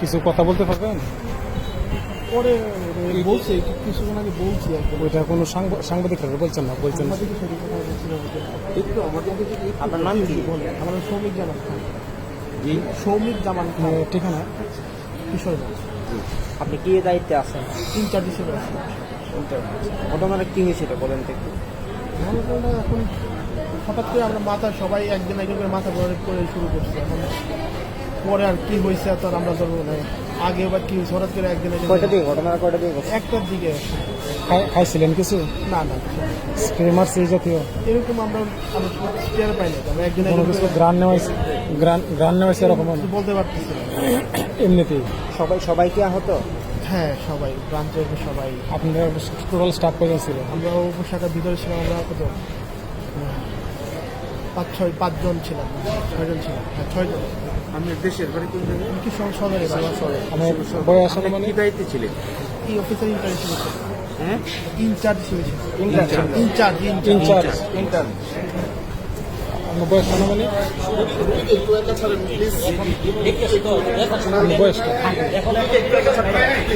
কিছু কথা বলতে পারবেন? পরে বলছে কিছুক্ষণ আগে বলছি ওইটা কোনো সাংবা- সাংবাদিকরা বলছেন না বলছেন সাংবাদিক আপনার নাম কি? আমার সৌমিক জামান খান। সৌমিক জামান ঠিকানা? কিশোরগঞ্জ। আপনি কি দায়িত্বে আছেন? ইনচার্জ হিসেবে আছি। ঘটনাটা কি হয়েছিল বলেন তো একটু। ঘটনাটা এখন হঠাৎ করে আমরা মাথা সবাই একদিন একজন করে মাথা করে শুরু করছি। এখন পরে আর কি হয়েছে তো আর আমরা ধরবো না। আগে এবার কি হয়েছে হঠাৎ করে একদিন কয়টা দিয়ে? ঘটনাটা কয়টা দিয়ে একটার দিকে। খাই- খাইছিলেন কিছু? না না। স্ক্রিমার এই জাতীয়? এরকম আমরা আমরা টের পাই না। আমরা একদিন কিছু গ্রান নেওয়াইছে গ্রান গ্রান নেওয়াইছে এরকম কিছু বলতে পারতেছি না। এমনিতেই? সবাই সবাই কি আহত? হ্যাঁ সবাই। ব্রাঞ্চের সবাই। আপনারা টোটাল স্টাফ কয়জন ছিল? আমরা উপশাখার ভিতরে ছিলাম আমরা কত পাঁচ ছয় পাঁচজন ছিলাম। ছয়জন ছিলাম। হ্যাঁ ছয়জন। আমি দেশের বাড়ি কোন জায়গায়? কি সদরে মানে কি দায়িত্বে ছিলেন? এই অফিসার ইনচার্জ হিসেবে হ্যাঁ? In charge. In charge. In charge in charge. বয়স